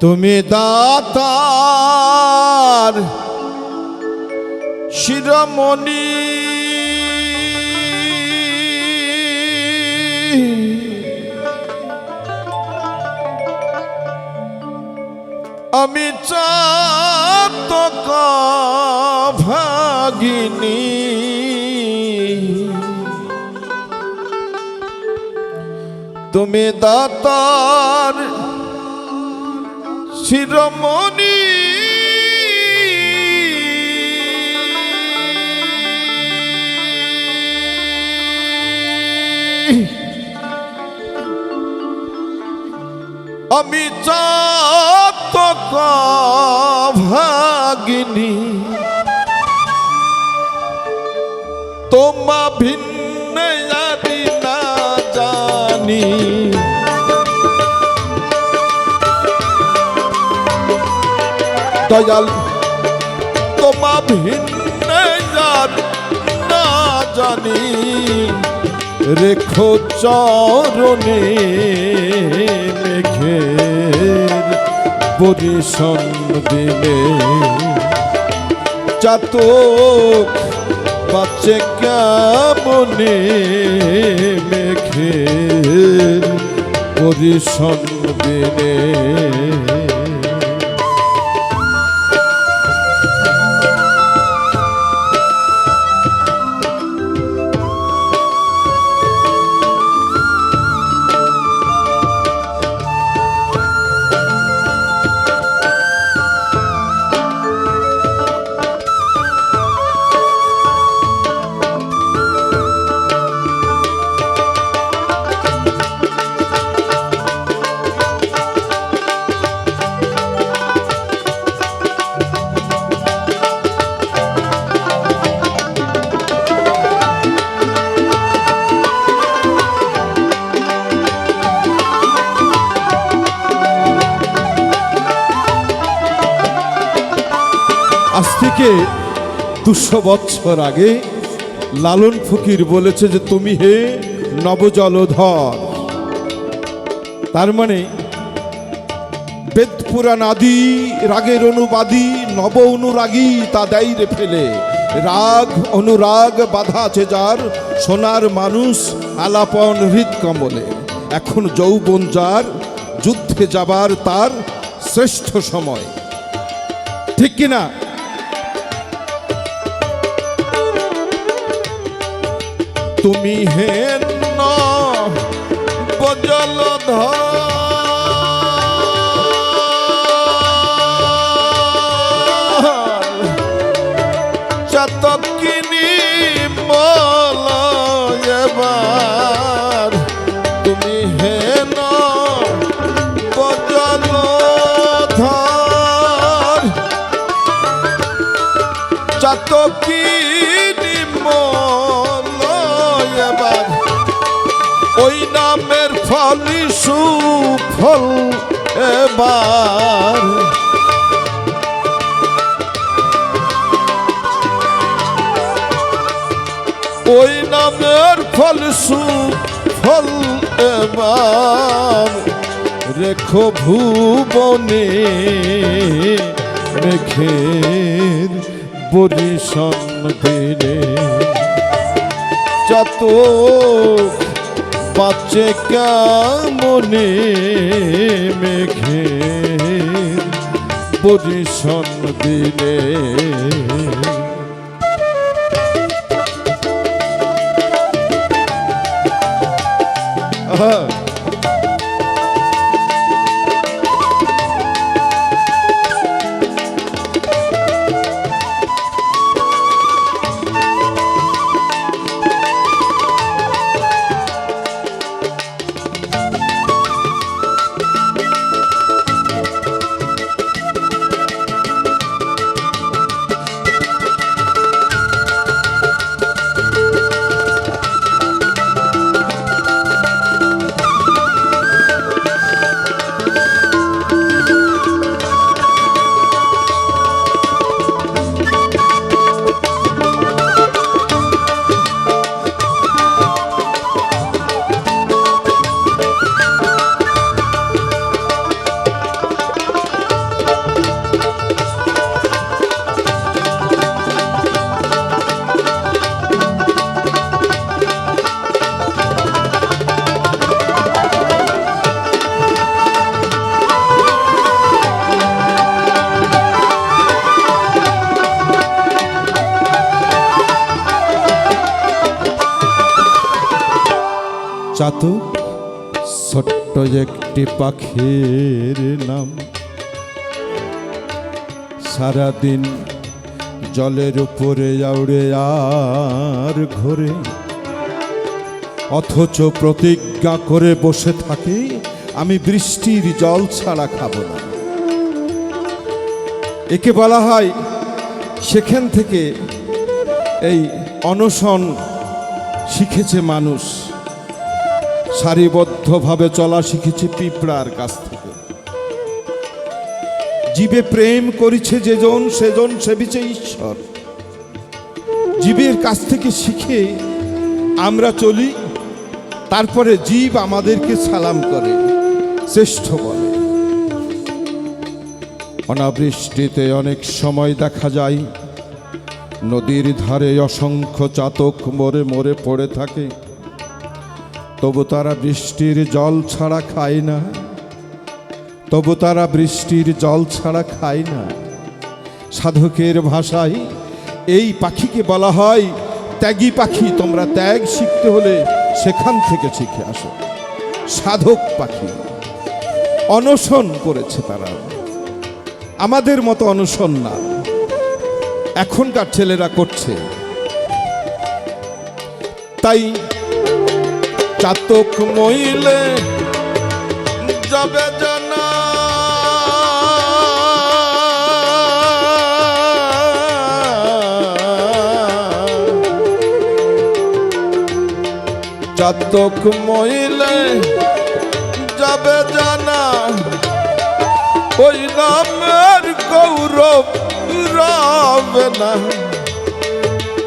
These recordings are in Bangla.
তুমি দাতার শিরমণি। আমি চাতক ভাগিনী। তুমি দাতার শিরমণি। আমি চাতক ভাগিনী তোমা ভিন্ন জানি না জানি। দয়াল তোমা ভিন্ন না জানি, রেখো চরণে মেঘের পরিশন দিলে। চাতক বাচ্চে কেমনে মেঘের পরিশন দিলে? থেকে দুশো বছর আগে লালন ফকির বলেছে যে, তুমি হে নবজলধর। তার মানে বেদ পুরাণ আদি, রাগের অনুবাদী, নব অনুরাগী তা দায়রে ফেলে। রাগ অনুরাগ বাধা আছে যার, সোনার মানুষ আলাপন হৃদকমলে এখন যৌবন যার, যুদ্ধে যাবার তার শ্রেষ্ঠ সময়। ঠিক কিনা? তুমি হেন বজল ধর। চাতকি ওই নামের ফলই সুফল এবার। ওই নামের ফল সুফল এবার। রেখো ভুবনে রেখের বরিশন দিলে যত বাচ্চে কামনে মেঘে? পরিশন দিলে। আহা চাতক ছোট্ট একটি পাখির নাম। সারাদিন জলের উপরে আউড়ে আর ঘোরে। অথচ প্রতিজ্ঞা করে বসে থাকি, আমি বৃষ্টির জল ছাড়া খাব না। একে বলা হয় সেখান থেকে এই অনশন শিখেছে মানুষ। সারিবদ্ধভাবে চলা শিখেছে পিঁপড়ার কাছ থেকে। জীবে প্রেম করেছে যেজন সেজন সেবিছে ঈশ্বর। জীবের কাছ থেকে শিখে আমরা চলি, তারপরে জীব আমাদেরকে সালাম করে, শ্রেষ্ঠ বলে। অনাবৃষ্টিতে অনেক সময় দেখা যায়, নদীর ধারে অসংখ্য চাতক মরে মরে পড়ে থাকে। তবু তারা বৃষ্টির জল ছাড়া খায় না। তবু তারা বৃষ্টির জল ছাড়া খায় না। সাধকের ভাষায় এই পাখিকে বলা হয়, ত্যাগী পাখি, তোমরা ত্যাগ শিখতে হলে সেখান থেকে শিখে আসো। সাধক পাখি, অনশন করেছে তারা। আমাদের মতো অনশন না। এখনকার ছেলেরা করছে। তাই চাতক মইলে যাবে চাতক মইলে যাবে জানা ওই নামের গৌরব রবে না।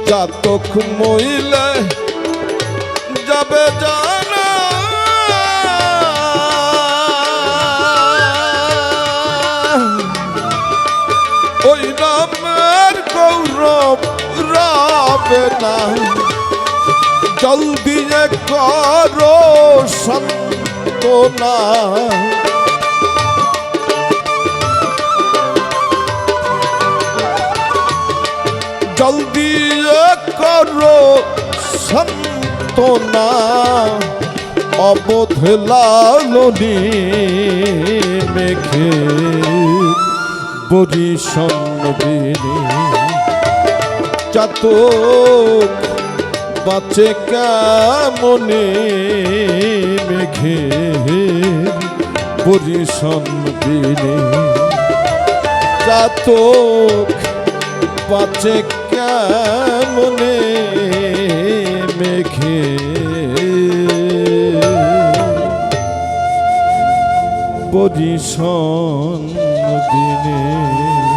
চাতক মইলে যাবে জানা। ওই নামের গৌরব রবে না জলদি করো সন্তনা জলদি করো সন্তনা অবোধ লালনি মেঘে বরি সন্নবিনী চাতক বাঁচে কেমনে মেঘে পরিশন দিনে। চাতক বাঁচে কেমনে পরিশন দিনে